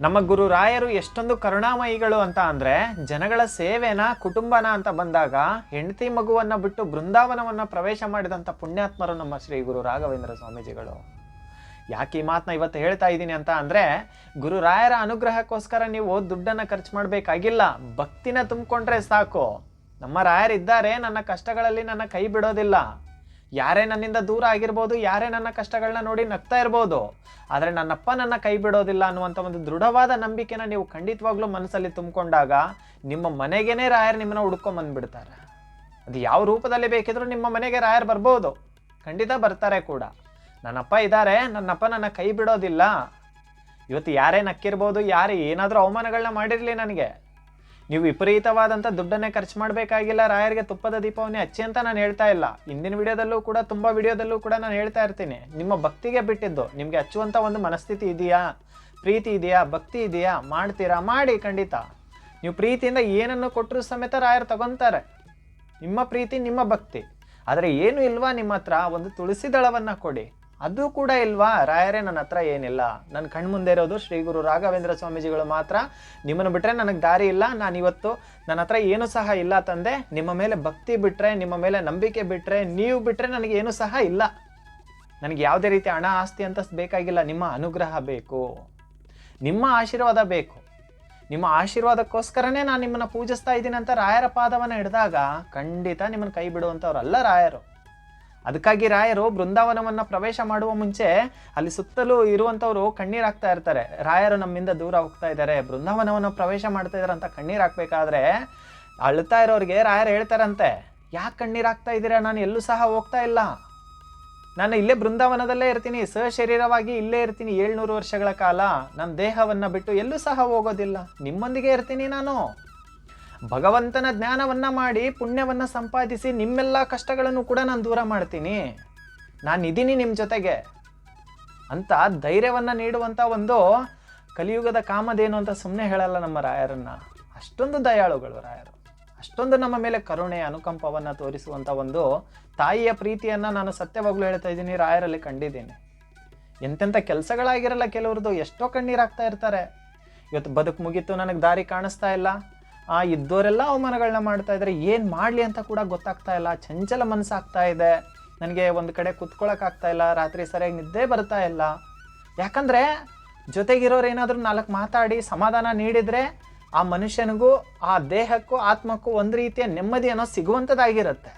ನಮ್ಮ ಗುರು ರಾಯರು ಎಷ್ಟೊಂದು ಕರುಣಾಮಯಿಗಳು ಅಂತ ಅಂದ್ರೆ ಜನಗಳ ಸೇವೆನ, ಕುಟುಂಬನ ಅಂತ ಬಂದಾಗ ಹೆಂಡತಿ ಮಗುವನ್ನ ಬಿಟ್ಟು ಬೃಂದಾವನವನ್ನ ಪ್ರವೇಶ ಮಾಡಿದಂಥ ಪುಣ್ಯಾತ್ಮರು ನಮ್ಮ ಶ್ರೀ ಗುರು ರಾಘವೇಂದ್ರ ಸ್ವಾಮೀಜಿಗಳು. ಯಾಕೆ ಈ ಮಾತನ್ನ ಇವತ್ತು ಹೇಳ್ತಾ ಇದ್ದೀನಿ ಅಂತ ಅಂದ್ರೆ ಗುರು ರಾಯರ ಅನುಗ್ರಹಕ್ಕೋಸ್ಕರ ನೀವು ದುಡ್ಡನ್ನ ಖರ್ಚು ಮಾಡಬೇಕಾಗಿಲ್ಲ. ಭಕ್ತಿನ ತುಂಬಿಕೊಂಡ್ರೆ ಸಾಕು. ನಮ್ಮ ರಾಯರಿದ್ದಾರೆ, ನನ್ನ ಕಷ್ಟಗಳಲ್ಲಿ ನನ್ನ ಕೈ ಬಿಡೋದಿಲ್ಲ. ಯಾರೇ ನನ್ನಿಂದ ದೂರ ಆಗಿರ್ಬೋದು, ಯಾರೇ ನನ್ನ ಕಷ್ಟಗಳನ್ನ ನೋಡಿ ನಗ್ತಾ ಇರ್ಬೋದು, ಆದರೆ ನನ್ನಪ್ಪ ನನ್ನ ಕೈ ಬಿಡೋದಿಲ್ಲ ಅನ್ನುವಂಥ ಒಂದು ದೃಢವಾದ ನಂಬಿಕೆನ ನೀವು ಖಂಡಿತವಾಗ್ಲೂ ಮನಸ್ಸಲ್ಲಿ ತುಂಬಿಕೊಂಡಾಗ ನಿಮ್ಮ ಮನೆಗೇನೆ ರಾಯರ್ ನಿಮ್ಮನ್ನ ಹುಡ್ಕೊಂಡ್ ಬಂದ್ಬಿಡ್ತಾರೆ. ಅದು ಯಾವ ರೂಪದಲ್ಲಿ ಬೇಕಿದ್ರೂ ನಿಮ್ಮ ಮನೆಗೆ ರಾಯರ್ ಬರ್ಬೋದು. ಖಂಡಿತ ಬರ್ತಾರೆ ಕೂಡ. ನನ್ನಪ್ಪ ಇದ್ದಾರೆ, ನನ್ನಪ್ಪ ನನ್ನ ಕೈ ಬಿಡೋದಿಲ್ಲ. ಇವತ್ತು ಯಾರೇ ನಕ್ಕಿರ್ಬೋದು, ಯಾರೇ ಏನಾದರೂ ಅವಮಾನಗಳನ್ನ ಮಾಡಿರಲಿ ನನಗೆ. ನೀವು ವಿಪರೀತವಾದಂಥ ದುಡ್ಡನ್ನೇ ಖರ್ಚು ಮಾಡಬೇಕಾಗಿಲ್ಲ, ರಾಯರಿಗೆ ತುಪ್ಪದ ದೀಪವನ್ನೇ ಹಚ್ಚಿ ಅಂತ ನಾನು ಹೇಳ್ತಾ ಇಲ್ಲ. ಇಂದಿನ ವಿಡಿಯೋದಲ್ಲೂ ಕೂಡ, ತುಂಬ ವಿಡಿಯೋದಲ್ಲೂ ಕೂಡ ನಾನು ಹೇಳ್ತಾ ಇರ್ತೀನಿ. ನಿಮ್ಮ ಭಕ್ತಿಗೆ ಬಿಟ್ಟಿದ್ದು, ನಿಮಗೆ ಹಚ್ಚುವಂಥ ಒಂದು ಮನಸ್ಥಿತಿ ಇದೆಯಾ? ಪ್ರೀತಿ ಇದೆಯಾ? ಭಕ್ತಿ ಇದೆಯಾ? ಮಾಡ್ತೀರಾ? ಮಾಡಿ, ಖಂಡಿತ. ನೀವು ಪ್ರೀತಿಯಿಂದ ಏನನ್ನು ಕೊಟ್ಟರು ಸಮೇತ ರಾಯರು ತಗೊಂತಾರೆ. ನಿಮ್ಮ ಪ್ರೀತಿ, ನಿಮ್ಮ ಭಕ್ತಿ. ಆದರೆ ಏನು ಇಲ್ವಾ ನಿಮ್ಮ ಹತ್ರ? ಒಂದು ತುಳಸಿ ದಳವನ್ನು ಕೊಡಿ. ಅದು ಕೂಡ ಇಲ್ವಾ? ರಾಯರೇ ನನ್ನ ಹತ್ರ ಏನಿಲ್ಲ. ನನ್ನ ಕಣ್ಮುಂದೆ ಇರೋದು ಶ್ರೀ ಗುರು ರಾಘವೇಂದ್ರ ಸ್ವಾಮೀಜಿಗಳು ಮಾತ್ರ. ನಿಮ್ಮನ್ನು ಬಿಟ್ಟರೆ ನನಗೆ ದಾರಿ ಇಲ್ಲ. ನಾನು ಇವತ್ತು ನನ್ನ ಹತ್ರ ಏನೂ ಸಹ ಇಲ್ಲ ತಂದೆ. ನಿಮ್ಮ ಮೇಲೆ ಭಕ್ತಿ ಬಿಟ್ಟರೆ ನಿಮ್ಮ ಮೇಲೆ ನಂಬಿಕೆ ಬಿಟ್ಟರೆ ನೀವು ಬಿಟ್ಟರೆ ನನಗೆ ಏನೂ ಸಹ ಇಲ್ಲ. ನನಗೆ ಯಾವುದೇ ರೀತಿ ಹಣ, ಆಸ್ತಿ ಅಂತ ಬೇಕಾಗಿಲ್ಲ. ನಿಮ್ಮ ಅನುಗ್ರಹ ಬೇಕು. ನಿಮ್ಮ ಆಶೀರ್ವಾದ ಬೇಕು. ನಿಮ್ಮ ಆಶೀರ್ವಾದಕ್ಕೋಸ್ಕರನೇ ನಾನು ನಿಮ್ಮನ್ನು ಪೂಜಿಸ್ತಾ ಇದ್ದೀನಿ ಅಂತ ರಾಯರ ಪಾದವನ್ನು ಹಿಡಿದಾಗ ಖಂಡಿತ ನಿಮ್ಮನ್ನು ಕೈ ಬಿಡುವಂಥವ್ರಲ್ಲ ರಾಯರು. ಅದಕ್ಕಾಗಿ ರಾಯರು ಬೃಂದಾವನವನ್ನು ಪ್ರವೇಶ ಮಾಡುವ ಮುಂಚೆ ಅಲ್ಲಿ ಸುತ್ತಲೂ ಇರುವಂಥವ್ರು ಕಣ್ಣೀರು ಹಾಕ್ತಾ ಇರ್ತಾರೆ. ರಾಯರು ನಮ್ಮಿಂದ ದೂರ ಹೋಗ್ತಾ ಇದ್ದಾರೆ. ಬೃಂದಾವನವನ್ನು ಪ್ರವೇಶ ಮಾಡ್ತಾ ಇದ್ದಾರೆ ಅಂತ ಕಣ್ಣೀರು ಹಾಕ್ಬೇಕಾದ್ರೆ ಅಳ್ತಾ ಇರೋರಿಗೆ ರಾಯರು ಹೇಳ್ತಾರಂತೆ, ಯಾಕೆ ಕಣ್ಣೀರು ಹಾಕ್ತಾ ಇದ್ದೀರಾ? ನಾನು ಎಲ್ಲೂ ಸಹ ಹೋಗ್ತಾ ಇಲ್ಲ. ನಾನು ಇಲ್ಲೇ ಬೃಂದಾವನದಲ್ಲೇ ಇರ್ತೀನಿ. ಸಶರೀರವಾಗಿ ಇಲ್ಲೇ ಇರ್ತೀನಿ ಏಳ್ನೂರು ವರ್ಷಗಳ ಕಾಲ. ನನ್ನ ದೇಹವನ್ನು ಬಿಟ್ಟು ಎಲ್ಲೂ ಸಹ ಹೋಗೋದಿಲ್ಲ. ನಿಮ್ಮೊಂದಿಗೆ ಇರ್ತೀನಿ ನಾನು. ಭಗವಂತನ ಜ್ಞಾನವನ್ನು ಮಾಡಿ ಪುಣ್ಯವನ್ನು ಸಂಪಾದಿಸಿ ನಿಮ್ಮೆಲ್ಲ ಕಷ್ಟಗಳನ್ನು ಕೂಡ ನಾನು ದೂರ ಮಾಡ್ತೀನಿ. ನಾನು ಇದ್ದೀನಿ ನಿಮ್ಮ ಜೊತೆಗೆ ಅಂತ ಧೈರ್ಯವನ್ನು ನೀಡುವಂಥ ಒಂದು ಕಲಿಯುಗದ ಕಾಮದೇನು ಅಂತ ಸುಮ್ಮನೆ ಹೇಳಲ್ಲ ನಮ್ಮ ರಾಯರನ್ನು. ಅಷ್ಟೊಂದು ದಯಾಳುಗಳು ರಾಯರು. ಅಷ್ಟೊಂದು ನಮ್ಮ ಮೇಲೆ ಕರುಣೆ, ಅನುಕಂಪವನ್ನು ತೋರಿಸುವಂಥ ಒಂದು ತಾಯಿಯ ಪ್ರೀತಿಯನ್ನು ನಾನು ಸತ್ಯವಾಗ್ಲೂ ಹೇಳ್ತಾ ಇದ್ದೀನಿ, ರಾಯರಲ್ಲಿ ಕಂಡಿದ್ದೀನಿ. ಎಂತೆಂಥ ಕೆಲಸಗಳಾಗಿರಲ್ಲ ಕೆಲವ್ರದ್ದು, ಎಷ್ಟೋ ಕಣ್ಣೀರಾಗ್ತಾ ಇರ್ತಾರೆ. ಇವತ್ತು ಬದುಕು ಮುಗೀತು, ನನಗೆ ದಾರಿ ಕಾಣಿಸ್ತಾ ಇಲ್ಲ. ಆ ಇದ್ದವರೆಲ್ಲ ಅವಮಾನಗಳನ್ನ ಮಾಡ್ತಾ ಇದ್ದಾರೆ ಏನು ಮಾಡಲಿ ಅಂತ ಕೂಡ ಗೊತ್ತಾಗ್ತಾ ಇಲ್ಲ. ಚಂಚಲ ಮನಸ್ಸಾಗ್ತಾ ಇದೆ. ನನಗೆ ಒಂದು ಕಡೆ ಕುತ್ಕೊಳ್ಳೋಕ್ಕಾಗ್ತಾ ಇಲ್ಲ. ರಾತ್ರಿ ಸರಿಯಾಗಿ ನಿದ್ದೆ ಬರ್ತಾ ಇಲ್ಲ. ಯಾಕಂದರೆ ಜೊತೆಗಿರೋರು ಏನಾದರೂ ನಾಲ್ಕು ಮಾತಾಡಿ ಸಮಾಧಾನ ನೀಡಿದರೆ ಆ ಮನುಷ್ಯನಿಗೂ, ಆ ದೇಹಕ್ಕೂ, ಆತ್ಮಕ್ಕೂ ಒಂದು ರೀತಿಯ ನೆಮ್ಮದಿ ಅನ್ನೋ ಸಿಗುವಂಥದ್ದಾಗಿರುತ್ತೆ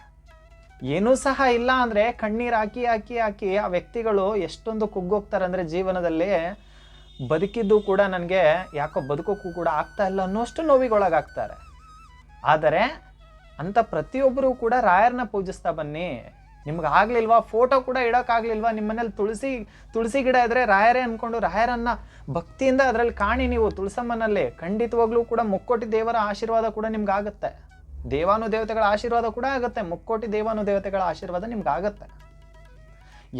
ಏನೂ ಸಹ ಇಲ್ಲ ಅಂದರೆ ಕಣ್ಣೀರು ಹಾಕಿ ಹಾಕಿ ಹಾಕಿ ಆ ವ್ಯಕ್ತಿಗಳು ಎಷ್ಟೊಂದು ಕುಗ್ಗೋಗ್ತಾರೆ ಅಂದರೆ ಜೀವನದಲ್ಲಿ ಬದುಕಿದ್ದು ಕೂಡ ನನಗೆ ಯಾಕೋ ಬದುಕೋಕ್ಕೂ ಕೂಡ ಆಗ್ತಾ ಇಲ್ಲ ಅನ್ನೋಷ್ಟು ನೋವಿಗೊಳಗಾಗ್ತಾರೆ. ಆದರೆ ಅಂಥ ಪ್ರತಿಯೊಬ್ಬರೂ ಕೂಡ ರಾಯರನ್ನ ಪೂಜಿಸ್ತಾ ಬನ್ನಿ. ನಿಮ್ಗೆ ಆಗ್ಲಿಲ್ವಾ? ಫೋಟೋ ಕೂಡ ಇಡೋಕ್ಕಾಗ್ಲಿಲ್ವಾ? ನಿಮ್ಮ ಮನೇಲಿ ತುಳಸಿ ತುಳಸಿ ಗಿಡ ಇದ್ರೆ ರಾಯರೇ ಅಂದ್ಕೊಂಡು ರಾಯರನ್ನ ಭಕ್ತಿಯಿಂದ ಅದರಲ್ಲಿ ಕಾಣಿ ನೀವು ತುಳಸಮ್ಮನಲ್ಲಿ. ಖಂಡಿತವಾಗ್ಲೂ ಕೂಡ ಮುಕ್ಕೋಟಿ ದೇವರ ಆಶೀರ್ವಾದ ಕೂಡ ನಿಮ್ಗೆ ಆಗುತ್ತೆ ದೇವಾನು ದೇವತೆಗಳ ಆಶೀರ್ವಾದ ಕೂಡ ಆಗುತ್ತೆ. ಮುಕ್ಕೋಟಿ ದೇವಾನು ದೇವತೆಗಳ ಆಶೀರ್ವಾದ ನಿಮ್ಗೆ ಆಗುತ್ತೆ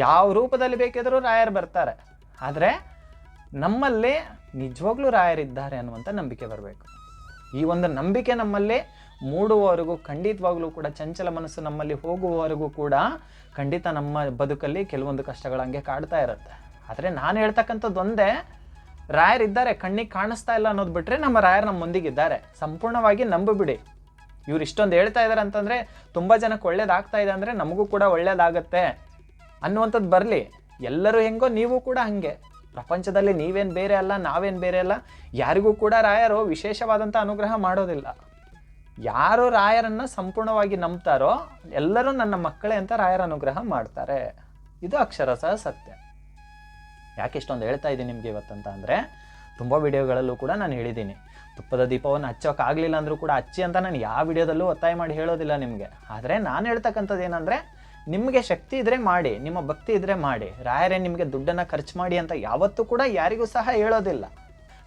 ಯಾವ ರೂಪದಲ್ಲಿ ಬೇಕಿದ್ರೂ ರಾಯರು ಬರ್ತಾರೆ. ಆದರೆ ನಮ್ಮಲ್ಲಿ ನಿಜವಾಗ್ಲೂ ರಾಯರಿದ್ದಾರೆ ಅನ್ನುವಂಥ ನಂಬಿಕೆ ಬರಬೇಕು. ಈ ಒಂದು ನಂಬಿಕೆ ನಮ್ಮಲ್ಲಿ ಮೂಡುವವರೆಗೂ ಖಂಡಿತವಾಗ್ಲೂ ಕೂಡ ಚಂಚಲ ಮನಸ್ಸು ನಮ್ಮಲ್ಲಿ ಹೋಗುವವರೆಗೂ ಕೂಡ ಖಂಡಿತ ನಮ್ಮ ಬದುಕಲ್ಲಿ ಕೆಲವೊಂದು ಕಷ್ಟಗಳು ಹಂಗೆ ಕಾಡ್ತಾ ಇರುತ್ತೆ. ಆದರೆ ನಾನು ಹೇಳ್ತಕ್ಕಂಥದ್ದು ಒಂದೇ, ರಾಯರಿದ್ದಾರೆ, ಕಣ್ಣಿಗೆ ಕಾಣಿಸ್ತಾ ಇಲ್ಲ ಅನ್ನೋದು ಬಿಟ್ಟರೆ ನಮ್ಮ ರಾಯರ್ ನಮ್ಮ ಮುಂದಿಗಿದ್ದಾರೆ. ಸಂಪೂರ್ಣವಾಗಿ ನಂಬಿಬಿಡಿ. ಇವ್ರು ಇಷ್ಟೊಂದು ಹೇಳ್ತಾ ಇದ್ದಾರೆ ಅಂತಂದರೆ ತುಂಬ ಜನಕ್ಕೆ ಒಳ್ಳೇದಾಗ್ತಾ ಇದೆ ಅಂದರೆ ನಮಗೂ ಕೂಡ ಒಳ್ಳೇದಾಗತ್ತೆ ಅನ್ನುವಂಥದ್ದು ಬರಲಿ. ಎಲ್ಲರೂ ಹೆಂಗೋ ನೀವು ಕೂಡ ಹಾಗೆ. ಪ್ರಪಂಚದಲ್ಲಿ ನೀವೇನು ಬೇರೆ ಅಲ್ಲ, ನಾವೇನು ಬೇರೆ ಅಲ್ಲ, ಯಾರಿಗೂ ಕೂಡ ರಾಯರು ವಿಶೇಷವಾದಂಥ ಅನುಗ್ರಹ ಮಾಡೋದಿಲ್ಲ. ಯಾರು ರಾಯರನ್ನು ಸಂಪೂರ್ಣವಾಗಿ ನಂಬ್ತಾರೋ ಎಲ್ಲರೂ ನನ್ನ ಮಕ್ಕಳೇ ಅಂತ ರಾಯರ ಅನುಗ್ರಹ ಮಾಡ್ತಾರೆ. ಇದು ಅಕ್ಷರಶಃ ಸತ್ಯ. ಯಾಕೆ ಇಷ್ಟೊಂದು ಹೇಳ್ತಾ ಇದ್ದೀನಿ ನಿಮಗೆ ಇವತ್ತಂತ ಅಂದರೆ, ತುಂಬ ವಿಡಿಯೋಗಳಲ್ಲೂ ಕೂಡ ನಾನು ಹೇಳಿದ್ದೀನಿ. ತುಪ್ಪದ ದೀಪವನ್ನು ಹಚ್ಚೋಕ್ಕಾಗಲಿಲ್ಲ ಅಂದರೂ ಕೂಡ ಹಚ್ಚಿ ಅಂತ ನಾನು ಯಾವ ವಿಡಿಯೋದಲ್ಲೂ ಒತ್ತಾಯ ಮಾಡಿ ಹೇಳೋದಿಲ್ಲ ನಿಮಗೆ. ಆದರೆ ನಾನು ಹೇಳ್ತಕ್ಕಂಥದ್ದು ಏನಂದರೆ ನಿಮಗೆ ಶಕ್ತಿ ಇದ್ರೆ ಮಾಡಿ, ನಿಮ್ಮ ಭಕ್ತಿ ಇದ್ರೆ ಮಾಡಿ. ರಾಯರೇ, ನಿಮಗೆ ದುಡ್ಡನ್ನು ಖರ್ಚು ಮಾಡಿ ಅಂತ ಯಾವತ್ತೂ ಕೂಡ ಯಾರಿಗೂ ಸಹ ಹೇಳೋದಿಲ್ಲ.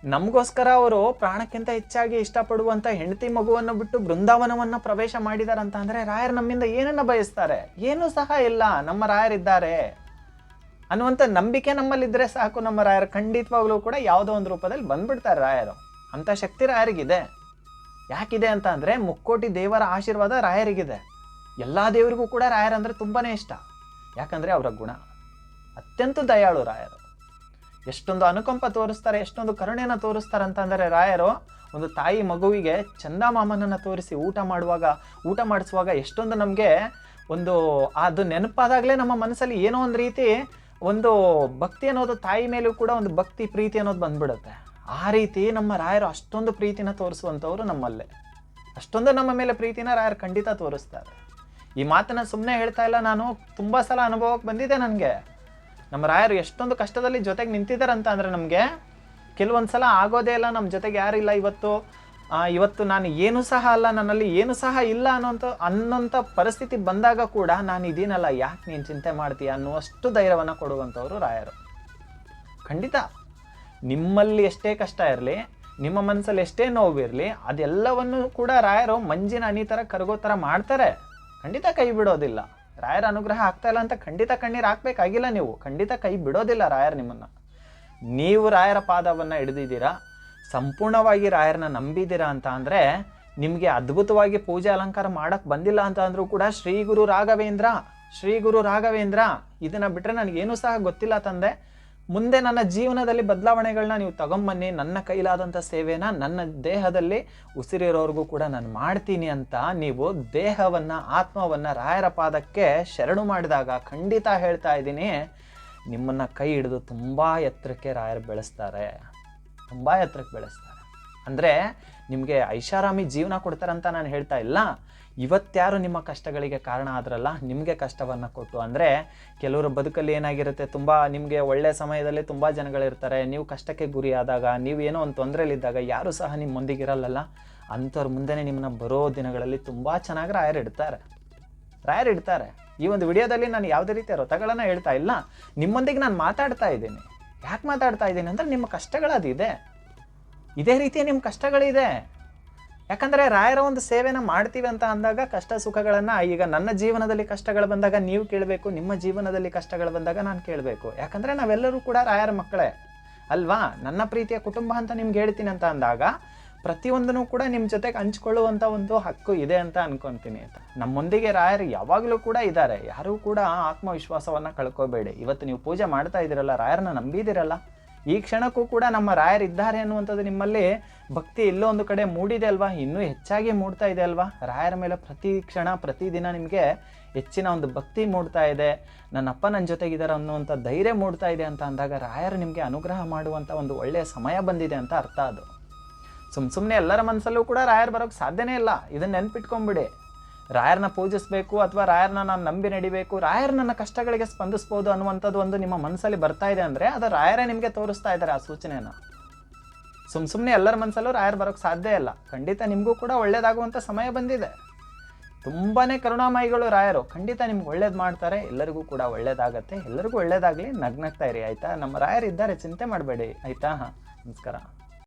ನಮಗೋಸ್ಕರ ಅವರು ಪ್ರಾಣಕ್ಕಿಂತ ಹೆಚ್ಚಾಗಿ ಇಷ್ಟಪಡುವಂಥ ಹೆಂಡತಿ ಮಗುವನ್ನು ಬಿಟ್ಟು ಬೃಂದಾವನವನ್ನು ಪ್ರವೇಶ ಮಾಡಿದ್ದಾರೆ ಅಂತ ಅಂದರೆ ರಾಯರು ನಮ್ಮಿಂದ ಏನನ್ನು ಬಯಸ್ತಾರೆ? ಏನೂ ಸಹ ಇಲ್ಲ. ನಮ್ಮ ರಾಯರಿದ್ದಾರೆ. ಅನ್ನುವಂಥ ನಂಬಿಕೆ ನಮ್ಮಲ್ಲಿದ್ದರೆ ಸಾಕು ನಮ್ಮ ರಾಯರು. ಖಂಡಿತವಾಗಲೂ ಕೂಡ ಯಾವುದೋ ಒಂದು ರೂಪದಲ್ಲಿ ಬಂದ್ಬಿಡ್ತಾರೆ ರಾಯರು. ಅಂಥ ಶಕ್ತಿ ರಾಯರಿಗಿದೆ. ಯಾಕಿದೆ ಅಂತ ಅಂದರೆ ಮುಕ್ಕೋಟಿ ದೇವರ ಆಶೀರ್ವಾದ ರಾಯರಿಗಿದೆ. ಎಲ್ಲ ದೇವರಿಗೂ ಕೂಡ ರಾಯರಂದರೆ ತುಂಬಾ ಇಷ್ಟ. ಯಾಕಂದರೆ ಅವರ ಗುಣ. ಅತ್ಯಂತ ದಯಾಳು ರಾಯರು. ಎಷ್ಟೊಂದು ಅನುಕಂಪ ತೋರಿಸ್ತಾರೆ, ಎಷ್ಟೊಂದು ಕರುಣೆಯನ್ನು ತೋರಿಸ್ತಾರೆ ಅಂತಂದರೆ ರಾಯರು ಒಂದು ತಾಯಿ ಮಗುವಿಗೆ ಚಂದಮಾಮನನ್ನು ತೋರಿಸಿ ಊಟ ಮಾಡುವಾಗ, ಊಟ ಮಾಡಿಸುವಾಗ ಎಷ್ಟೊಂದು ನಮಗೆ ಒಂದು ಅದು ನೆನಪಾದಾಗಲೇ ನಮ್ಮ ಮನಸ್ಸಲ್ಲಿ ಏನೋ ಒಂದು ರೀತಿ ಒಂದು ಭಕ್ತಿ ಅನ್ನೋದು ತಾಯಿ ಮೇಲೂ ಕೂಡ ಒಂದು ಭಕ್ತಿ, ಪ್ರೀತಿ ಅನ್ನೋದು ಬಂದ್ಬಿಡುತ್ತೆ. ಆ ರೀತಿ ನಮ್ಮ ರಾಯರು ಅಷ್ಟೊಂದು ಪ್ರೀತಿನ ತೋರಿಸುವಂಥವ್ರು ನಮ್ಮಲ್ಲೇ. ಅಷ್ಟೊಂದು ನಮ್ಮ ಮೇಲೆ ಪ್ರೀತಿನ ರಾಯರು ಖಂಡಿತ ತೋರಿಸ್ತಾರೆ. ಈ ಮಾತನ್ನ ಸುಮ್ಮನೆ ಹೇಳ್ತಾ ಇಲ್ಲ ನಾನು, ತುಂಬ ಸಲ ಅನುಭವಕ್ಕೆ ಬಂದಿದೆ ನನಗೆ. ನಮ್ಮ ರಾಯರು ಎಷ್ಟೊಂದು ಕಷ್ಟದಲ್ಲಿ ಜೊತೆಗೆ ನಿಂತಿದ್ದಾರಂತ ಅಂದರೆ ನಮಗೆ ಕೆಲವೊಂದು ಸಲ ಆಗೋದೇ ಇಲ್ಲ ನಮ್ಮ ಜೊತೆಗೆ ಯಾರಿಲ್ಲ ಇವತ್ತು. ಇವತ್ತು ನಾನು ಏನು ಸಹ ಅಲ್ಲ, ನನ್ನಲ್ಲಿ ಏನು ಸಹ ಇಲ್ಲ ಅನ್ನೋಂಥ ಅನ್ನೋಂಥ ಪರಿಸ್ಥಿತಿ ಬಂದಾಗ ಕೂಡ ನಾನು ಇದೀನಲ್ಲ, ಯಾಕೆ ನೀನು ಚಿಂತೆ ಮಾಡ್ತೀಯ ಅನ್ನುವಷ್ಟು ಧೈರ್ಯವನ್ನು ಕೊಡುವಂಥವ್ರು ರಾಯರು. ಖಂಡಿತ. ನಿಮ್ಮಲ್ಲಿ ಎಷ್ಟೇ ಕಷ್ಟ ಇರಲಿ, ನಿಮ್ಮ ಮನಸ್ಸಲ್ಲಿ ಎಷ್ಟೇ ನೋವಿರಲಿ, ಅದೆಲ್ಲವನ್ನು ಕೂಡ ರಾಯರು ಮಂಜಿನ ಹನಿ ಥರ ಕರಗೋ ಥರ ಮಾಡ್ತಾರೆ. ಖಂಡಿತ ಕೈ ಬಿಡೋದಿಲ್ಲ. ರಾಯರ ಅನುಗ್ರಹ ಆಗ್ತಾ ಇಲ್ಲ ಅಂತ ಖಂಡಿತ ಕಣ್ಣೀರು ಹಾಕ್ಬೇಕಾಗಿಲ್ಲ ನೀವು. ಖಂಡಿತ ಕೈ ಬಿಡೋದಿಲ್ಲ ರಾಯರ್ ನಿಮ್ಮನ್ನು. ನೀವು ರಾಯರ ಪಾದವನ್ನು ಹಿಡಿದಿದ್ದೀರಾ? ಸಂಪೂರ್ಣವಾಗಿ ರಾಯರನ್ನ ನಂಬಿದ್ದೀರಾ ಅಂತ ಅಂದರೆ ನಿಮಗೆ ಅದ್ಭುತವಾಗಿ ಪೂಜೆ ಅಲಂಕಾರ ಮಾಡಕ್ಕೆ ಬಂದಿಲ್ಲ ಅಂತ ಅಂದರೂ ಕೂಡ ಶ್ರೀ ಗುರು ರಾಘವೇಂದ್ರ, ಶ್ರೀ ಗುರು ರಾಘವೇಂದ್ರ, ಇದನ್ನು ಬಿಟ್ಟರೆ ನನಗೇನು ಸಹ ಗೊತ್ತಿಲ್ಲ ತಂದೆ. ಮುಂದೆ ನನ್ನ ಜೀವನದಲ್ಲಿ ಬದಲಾವಣೆಗಳನ್ನ ನೀವು ತಗೊಂಬನ್ನಿ, ನನ್ನ ಕೈಲಾದಂಥ ಸೇವೆನ, ನನ್ನ ದೇಹದಲ್ಲಿ ಉಸಿರಿರೋರ್ಗೂ ಕೂಡ ನಾನು ಮಾಡ್ತೀನಿ ಅಂತ ನೀವು ದೇಹವನ್ನು, ಆತ್ಮವನ್ನು ರಾಯರ ಪಾದಕ್ಕೆ ಶರಣು ಮಾಡಿದಾಗ ಖಂಡಿತ ಹೇಳ್ತಾ ಇದ್ದೀನಿ, ನಿಮ್ಮನ್ನು ಕೈ ಹಿಡಿದು ತುಂಬ ಎತ್ತರಕ್ಕೆ ರಾಯರು ಬೆಳೆಸ್ತಾರೆ. ತುಂಬ ಎತ್ತರಕ್ಕೆ ಬೆಳೆಸ್ತಾರೆ. ಅಂದರೆ ನಿಮಗೆ ಐಷಾರಾಮಿ ಜೀವನ ಕೊಡ್ತಾರಂತ ನಾನು ಹೇಳ್ತಾ ಇಲ್ಲ. ಇವತ್ತ್ಯಾರು ನಿಮ್ಮ ಕಷ್ಟಗಳಿಗೆ ಕಾರಣ ಆದ್ರಲ್ಲ, ನಿಮಗೆ ಕಷ್ಟವನ್ನು ಕೊಟ್ಟು ಅಂದರೆ ಕೆಲವರು ಬದುಕಲ್ಲಿ ಏನಾಗಿರುತ್ತೆ, ತುಂಬ ನಿಮಗೆ ಒಳ್ಳೆಯ ಸಮಯದಲ್ಲಿ ತುಂಬ ಜನಗಳಿರ್ತಾರೆ, ನೀವು ಕಷ್ಟಕ್ಕೆ ಗುರಿಯಾದಾಗ ನೀವು ಏನೋ ಒಂದು ತೊಂದರೆಯಲ್ಲಿದ್ದಾಗ ಯಾರೂ ಸಹ ನಿಮ್ಮೊಂದಿಗಿರಲ್ಲ ಅಂಥವ್ರ ಮುಂದೆನೇ ನಿಮ್ಮನ್ನ ಬರೋ ದಿನಗಳಲ್ಲಿ ತುಂಬ ಚೆನ್ನಾಗಿ ರಾಯರಿಡ್ತಾರೆ ರಾಯರಿಡ್ತಾರೆ ಈ ಒಂದು ವಿಡಿಯೋದಲ್ಲಿ ನಾನು ಯಾವುದೇ ರೀತಿಯ ವ್ರತಗಳನ್ನು ಹೇಳ್ತಾ ಇಲ್ಲ. ನಿಮ್ಮೊಂದಿಗೆ ನಾನು ಮಾತಾಡ್ತಾ ಇದ್ದೀನಿ. ಯಾಕೆ ಮಾತಾಡ್ತಾ ಇದ್ದೀನಿ ಅಂದರೆ ನಿಮ್ಮ ಕಷ್ಟಗಳದಿದೆ ಇದೇ ರೀತಿ ನಿಮ್ಮ ಕಷ್ಟಗಳಿದೆ. ಯಾಕಂದರೆ ರಾಯರ ಒಂದು ಸೇವೆನ ಮಾಡ್ತೀವಿ ಅಂತ ಅಂದಾಗ ಕಷ್ಟ ಸುಖಗಳನ್ನು ಈಗ ನನ್ನ ಜೀವನದಲ್ಲಿ ಕಷ್ಟಗಳು ಬಂದಾಗ ನೀವು ಕೇಳಬೇಕು, ನಿಮ್ಮ ಜೀವನದಲ್ಲಿ ಕಷ್ಟಗಳು ಬಂದಾಗ ನಾನು ಕೇಳಬೇಕು. ಯಾಕಂದರೆ ನಾವೆಲ್ಲರೂ ಕೂಡ ರಾಯರ ಮಕ್ಕಳೇ ಅಲ್ವಾ? ನನ್ನ ಪ್ರೀತಿಯ ಕುಟುಂಬ ಅಂತ ನಿಮ್ಗೆ ಹೇಳ್ತೀನಿ ಅಂತ ಅಂದಾಗ ಪ್ರತಿಯೊಂದನ್ನು ಕೂಡ ನಿಮ್ಮ ಜೊತೆಗೆ ಹಂಚ್ಕೊಳ್ಳುವಂಥ ಒಂದು ಹಕ್ಕು ಇದೆ ಅಂತ ಅನ್ಕೊಂತೀನಿ ಅಂತ. ನಮ್ಮೊಂದಿಗೆ ರಾಯರು ಯಾವಾಗಲೂ ಕೂಡ ಇದ್ದಾರೆ. ಯಾರೂ ಕೂಡ ಆತ್ಮವಿಶ್ವಾಸವನ್ನು ಕಳ್ಕೋಬೇಡಿ. ಇವತ್ತು ನೀವು ಪೂಜೆ ಮಾಡ್ತಾ ಇದ್ದೀರಲ್ಲ, ರಾಯರನ್ನ ನಂಬಿದಿರಲ್ಲ ಈ ಕ್ಷಣಕ್ಕೂ ಕೂಡ ನಮ್ಮ ರಾಯರಿದ್ದಾರೆ ಅನ್ನುವಂಥದ್ದು ನಿಮ್ಮಲ್ಲಿ ಭಕ್ತಿ ಎಲ್ಲೋ ಒಂದು ಕಡೆ ಮೂಡಿದೆ ಅಲ್ವಾ? ಇನ್ನೂ ಹೆಚ್ಚಾಗಿ ಮೂಡ್ತಾ ಇದೆ ಅಲ್ವಾ? ರಾಯರ ಮೇಲೆ ಪ್ರತಿ ಕ್ಷಣ ಪ್ರತಿದಿನ ನಿಮಗೆ ಹೆಚ್ಚಿನ ಒಂದು ಭಕ್ತಿ ಮೂಡ್ತಾ ಇದೆ. ನನ್ನ ಅಪ್ಪ ನನ್ನ ಜೊತೆಗಿದ್ದಾರೆ ಅನ್ನುವಂಥ ಧೈರ್ಯ ಮೂಡ್ತಾ ಇದೆ ಅಂತ ಅಂದಾಗ ರಾಯರು ನಿಮಗೆ ಅನುಗ್ರಹ ಮಾಡುವಂಥ ಒಂದು ಒಳ್ಳೆಯ ಸಮಯ ಬಂದಿದೆ ಅಂತ ಅರ್ಥ ಅದು. ಸುಮ್ಮ ಸುಮ್ಮನೆ ಎಲ್ಲರ ಮನಸ್ಸಲ್ಲೂ ಕೂಡ ರಾಯರು ಬರೋಕ್ಕೆ ಸಾಧ್ಯನೇ ಇಲ್ಲ. ಇದನ್ನು ನೆನ್ಪಿಟ್ಕೊಂಬಿಡಿ ರಾಯರ್ನ ಪೂಜಿಸಬೇಕು ಅಥವಾ ರಾಯರ್ನ ನಾನು ನಂಬಿ ನಡಿಬೇಕು, ರಾಯರ್ ನನ್ನ ಕಷ್ಟಗಳಿಗೆ ಸ್ಪಂದಿಸ್ಬೋದು ಅನ್ನುವಂಥದ್ದು ಒಂದು ನಿಮ್ಮ ಮನಸ್ಸಲ್ಲಿ ಬರ್ತಾ ಇದೆ ಅಂದರೆ ಅದು ರಾಯರೇ ನಿಮಗೆ ತೋರಿಸ್ತಾ ಇದ್ದಾರೆ ಆ ಸೂಚನೆಯನ್ನು. ಸುಮ್ ಸುಮ್ಮನೆ ಎಲ್ಲರ ಮನಸ್ಸಲ್ಲೂ ರಾಯರ್ ಬರೋಕ್ಕೆ ಸಾಧ್ಯ ಇಲ್ಲ. ಖಂಡಿತ ನಿಮಗೂ ಕೂಡ ಒಳ್ಳೇದಾಗುವಂಥ ಸಮಯ ಬಂದಿದೆ. ತುಂಬಾ ಕರುಣಾಮಯಿಗಳು ರಾಯರು. ಖಂಡಿತ ನಿಮ್ಗೆ ಒಳ್ಳೇದು ಮಾಡ್ತಾರೆ. ಎಲ್ಲರಿಗೂ ಕೂಡ ಒಳ್ಳೇದಾಗತ್ತೆ. ಎಲ್ಲರಿಗೂ ಒಳ್ಳೇದಾಗಲಿ. ನಗ್ನಗ್ತಾ ಇರಿ, ಆಯಿತಾ? ನಮ್ಮ ರಾಯರು ಇದ್ದಾರೆ ಚಿಂತೆ ಮಾಡಬೇಡಿ, ಆಯಿತಾ? ಹಾಂ, ನಮಸ್ಕಾರ.